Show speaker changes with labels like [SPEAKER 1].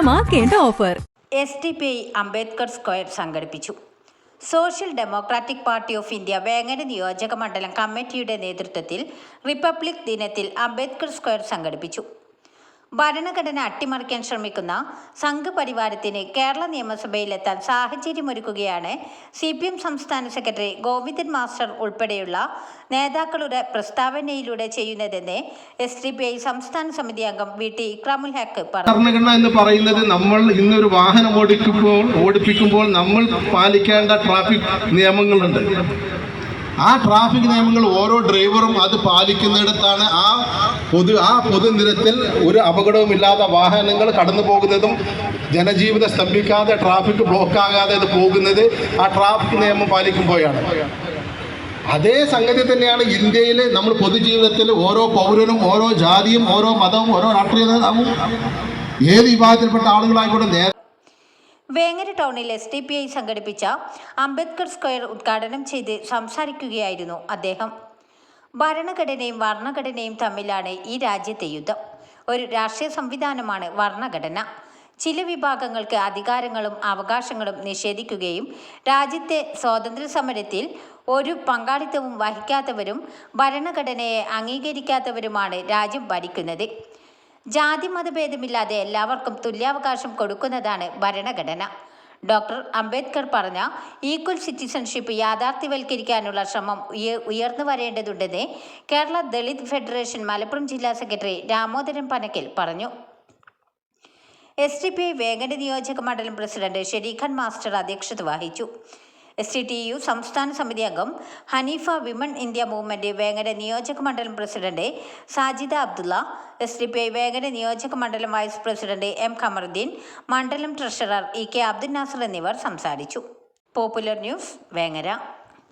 [SPEAKER 1] ആഘോഷമാക്കേണ്ട offer.
[SPEAKER 2] S D P I Ambedkar square സംഘടിപ്പിച്ചു. Social democratic party of India Vengara നിയോജക മണ്ഡലം കമ്മിറ്റിയുടെ നേതൃത്വത്തിൽ റിപ്പബ്ലിക് ദിനത്തിൽ അംബേദ്കർ സ്ക്വയർ സംഘടിപ്പിച്ചു. ഭരണഘടന അട്ടിമറിക്കാൻ ശ്രമിക്കുന്ന സംഘപരിവാരത്തിന് കേരള നിയമസഭയിലെത്താൻ സാഹചര്യമൊരുക്കുകയാണ് സി പി എം സംസ്ഥാന സെക്രട്ടറി ഗോവിന്ദൻ മാസ്റ്റർ ഉൾപ്പെടെയുള്ള നേതാക്കളുടെ പ്രസ്താവനയിലൂടെ ചെയ്യുന്നതെന്ന് എസ് ഡി പി ഐ സംസ്ഥാന സമിതി അംഗം വി ടി ഇക്രാമുൽ ഹാക്ക് പറഞ്ഞു.
[SPEAKER 3] എന്ന് പറയുന്നത് നമ്മൾ ഇന്നൊരു വാഹനം ഓടിക്കുമ്പോൾ ഓടിപ്പിക്കുമ്പോൾ നമ്മൾ പാലിക്കേണ്ട ട്രാഫിക് നിയമങ്ങളുണ്ട്. ആ ട്രാഫിക് നിയമങ്ങൾ ഓരോ ഡ്രൈവറും അത് പാലിക്കുന്നിടത്താണ് ആ പൊതു ആ പൊതുനിരത്തിൽ ഒരു അപകടവുമില്ലാതെ വാഹനങ്ങൾ കടന്നു പോകുന്നതും ജനജീവിതം സ്തംഭിക്കാതെ ട്രാഫിക് ബ്ലോക്ക് ആകാതെ അത് പോകുന്നത് ആ ട്രാഫിക് നിയമം പാലിക്കുമ്പോഴാണ്. അതേ സംഗതി തന്നെയാണ് ഇന്ത്യയിൽ നമ്മൾ പൊതുജീവിതത്തിൽ ഓരോ പൗരനും ഓരോ ജാതിയും ഓരോ മതവും ഓരോ രാഷ്ട്രീയ നേതാവും ഏത് വിഭാഗത്തിൽപ്പെട്ട ആളുകളായിക്കോട്ടെ നേ
[SPEAKER 2] വേങ്ങര ടൗണിൽ എസ് ഡി പി ഐ സംഘടിപ്പിച്ച അംബേദ്കർ സ്ക്വയർ ഉദ്ഘാടനം ചെയ്ത് സംസാരിക്കുകയായിരുന്നു അദ്ദേഹം. ഭരണഘടനയും വർണഘടനയും തമ്മിലാണ് ഈ രാജ്യത്തെ യുദ്ധം. ഒരു രാഷ്ട്രീയ സംവിധാനമാണ് വർണഘടന. ചില വിഭാഗങ്ങൾക്ക് അധികാരങ്ങളും അവകാശങ്ങളും നിഷേധിക്കുകയും രാജ്യത്തെ സ്വാതന്ത്ര്യ സമരത്തിൽ ഒരു പങ്കാളിത്തവും വഹിക്കാത്തവരും ഭരണഘടനയെ അംഗീകരിക്കാത്തവരുമാണ് രാജ്യം ഭരിക്കുന്നത്. ജാതി മതഭേദമില്ലാതെ എല്ലാവർക്കും തുല്യാവകാശം കൊടുക്കുന്നതാണ് ഭരണഘടന. ഡോക്ടർ അംബേദ്കർ പറഞ്ഞ ഈക്വൽ സിറ്റിസൺഷിപ്പ് യാഥാർത്ഥ്യവൽക്കരിക്കാനുള്ള ശ്രമം ഉയർന്നു വരേണ്ടതുണ്ടെന്ന് കേരള ദളിത് ഫെഡറേഷൻ മലപ്പുറം ജില്ലാ സെക്രട്ടറി രാമോദരൻ പനക്കൽ പറഞ്ഞു. എസ് ഡി പി വേങ്ങര നിയോജക മണ്ഡലം പ്രസിഡന്റ് ഷെരീഖൻ മാസ്റ്റർ അധ്യക്ഷത വഹിച്ചു. എസ് ടി ടി യു സംസ്ഥാന സമിതി അംഗം Haneefa women India movement Vengara നിയോജക മണ്ഡലം president Sajida Abdulla S D P I Vengara നിയോജക മണ്ഡലം വൈസ് പ്രസിഡന്റ് എം ഖമറുദ്ദീൻ മണ്ഡലം treasurer E K Abdul Nasar എന്നിവർ സംസാരിച്ചു. Popular news Vengara.